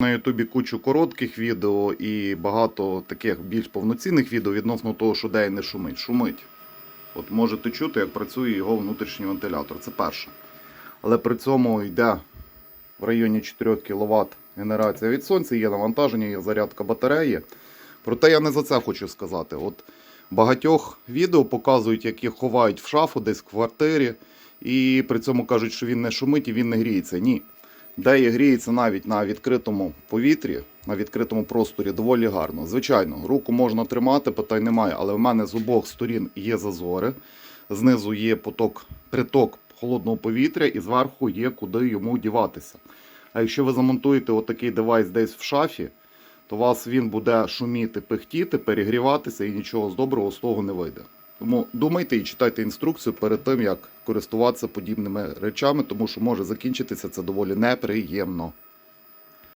На Ютубі кучу коротких відео і багато таких більш повноцінних відео відносно того, що де і не шумить. Шумить. От можете чути, як працює його внутрішній вентилятор. Це перше. Але при цьому йде в районі 4 кВт генерація від сонця, є навантаження, є зарядка батареї. Проте я не за це хочу сказати. От багатьох відео показують, як їх ховають в шафу десь в квартирі, і при цьому кажуть, що він не шумить і він не гріється. Ні. Деє гріється навіть на відкритому повітрі, на відкритому просторі доволі гарно. Звичайно, руку можна тримати, питань немає, але в мене з обох сторін є зазори. Знизу є поток, приток холодного повітря, і зверху є куди йому діватися. А якщо ви замонтуєте отакий девайс десь в шафі, то у вас він буде шуміти, пихтіти, перегріватися і нічого з доброго з того не вийде. Тому думайте і читайте інструкцію перед тим, як користуватися подібними речами, тому що може закінчитися це доволі неприємно.